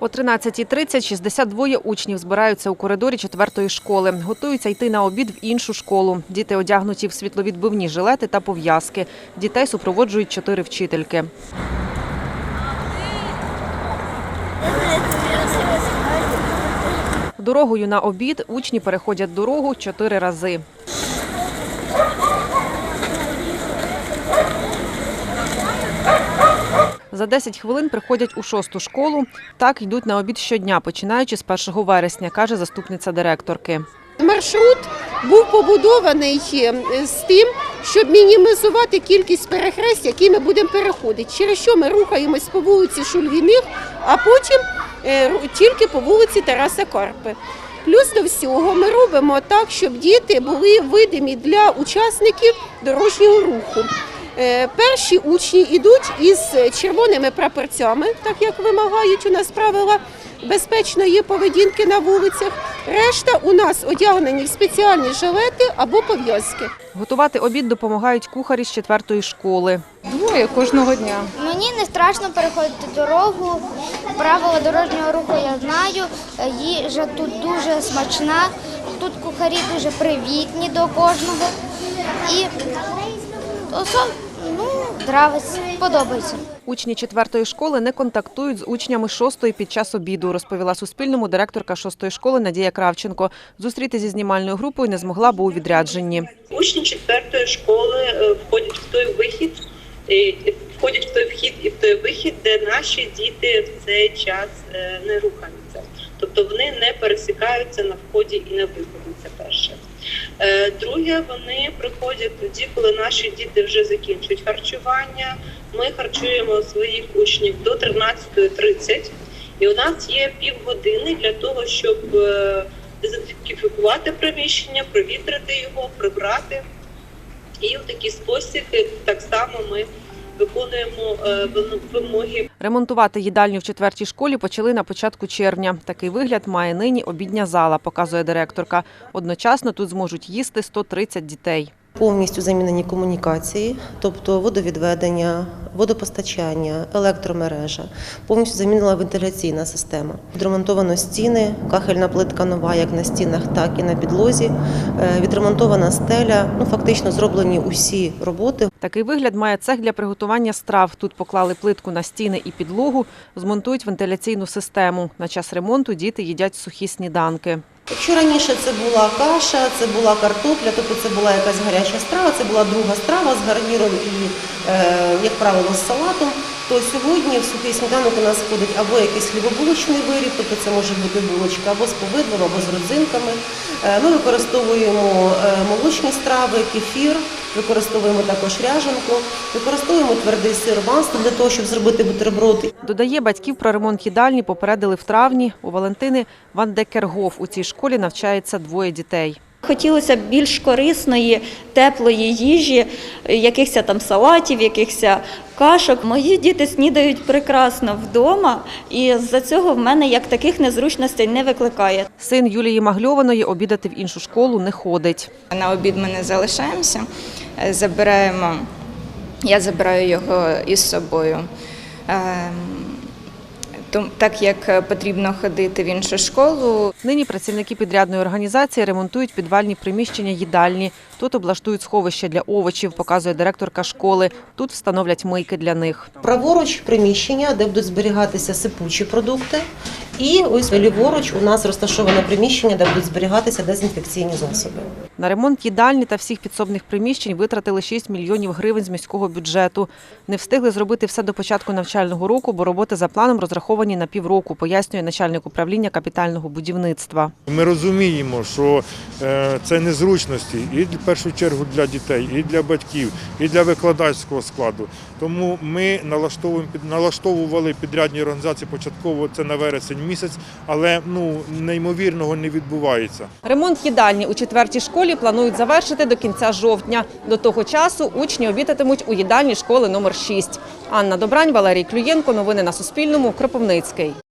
О 13.30 62 учнів збираються у коридорі четвертої школи. Готуються йти на обід в іншу школу. Діти одягнуті в світловідбивні жилети та пов'язки. Дітей супроводжують чотири вчительки. Дорогою на обід учні переходять дорогу чотири рази. За 10 хвилин приходять у шосту школу. Так йдуть на обід щодня, починаючи з 1 вересня, каже заступниця директорки. Маршрут був побудований е, з тим, щоб мінімізувати кількість перехрест, які ми будемо переходити. Через що ми рухаємось по вулиці Шульгіних, а потім е, тільки по вулиці Тараса Карпи. Плюс до всього ми робимо так, щоб діти були видимі для учасників дорожнього руху. Е, Перші учні йдуть із червоними прапорцями, так як вимагають у нас правила безпечної поведінки на вулицях. Решта у нас одягнені в спеціальні жилети або пов'язки. Готувати обід допомагають кухарі з четвертої школи. Двоє кожного дня. Мені не страшно переходити дорогу. Правила дорожнього руху я знаю. Їжа тут дуже смачна. Тут кухарі дуже привітні до кожного. І нравиться, подобається. Учні четвертої школи не контактують з учнями шостої під час обіду, розповіла Суспільному директорка шостої школи Надія Кравченко. Зустріти зі знімальною групою не змогла, бо у відрядженні. Учні четвертої школи е, входять в той вихід, е, входять в той вхід і в той вихід, де наші діти в цей час е, не рухаються. Тобто вони не пересікаються на вході і на виході. Це перше. Е, Друге, вони приходять тоді, коли наші діти вже закінчують харчування. Ми харчуємо своїх учнів до 13.30. І у нас є півгодини для того, щоб е, дезінфікувати приміщення, провітрити його, прибрати. І в такий спосіб так само ми виконуємо е, вимоги Ремонтувати їдальню в четвертій школі почали на початку червня. Такий вигляд має нині обідня зала, показує директорка. Одночасно тут зможуть їсти 130 дітей. Повністю замінені комунікації, тобто водовідведення, водопостачання, електромережа. Повністю замінила вентиляційна система. Відремонтовано стіни, кахельна плитка нова, як на стінах, так і на підлозі. Е, Відремонтована стеля. Ну фактично зроблені усі роботи. Такий вигляд має цех для приготування страв. Тут поклали плитку на стіни і підлогу, змонтують вентиляційну систему. На час ремонту діти їдять сухі сніданки. Якщо раніше це була каша, це була картопля, тобто це була якась гаряча страва, це була друга страва з гарніром і, е, як правило, з салатом, то сьогодні в сухий сніданок у нас входить або якийсь хлібобулочний виріб, тобто це може бути булочка або з повидлом, або з родзинками. Е, Ми використовуємо е, молочні страви, кефір, використовуємо також ряженку, використовуємо твердий сир вансту для того, щоб зробити бутерброд. Додає, батьків про ремонт їдальні попередили в травні. У Валентини Ван Декергоф у цій школі навчається двоє дітей. Хотілося б більш корисної, теплої їжі, якихось там салатів, якихось кашок. Мої діти снідають прекрасно вдома, і з-за цього в мене як таких незручностей не викликає. Син Юлії Магльованої обідати в іншу школу не ходить. На обід ми не залишаємося, забираємо, я забираю його із собою. Ем, Так як потрібно ходити в іншу школу, Нині працівники підрядної організації ремонтують підвальні приміщення їдальні. Тут облаштують сховище для овочів, показує директорка школи. Тут встановлять мийки для них. Праворуч приміщення, де будуть зберігатися сипучі продукти. І ось ліворуч у нас розташоване приміщення, де будуть зберігатися дезінфекційні засоби. На ремонт їдальні та всіх підсобних приміщень витратили 6 мільйонів гривень з міського бюджету. Не встигли зробити все до початку навчального року, бо роботи за планом розраховані на півроку, пояснює начальник управління капітального будівництва. Ми розуміємо, що е, це незручності і в першу чергу для дітей, і для батьків, і для викладацького складу. Тому ми налаштовуємо під- налаштовували підрядні організації початково це на вересень місяць, але ну неймовірного не відбувається. Ремонт їдальні у четвертій школі планують завершити до кінця жовтня. До того часу учні обідатимуть у їдальні школи номер 6. Анна Добрань, Валерій Клюєнко. Новини на Суспільному. Кропивницький.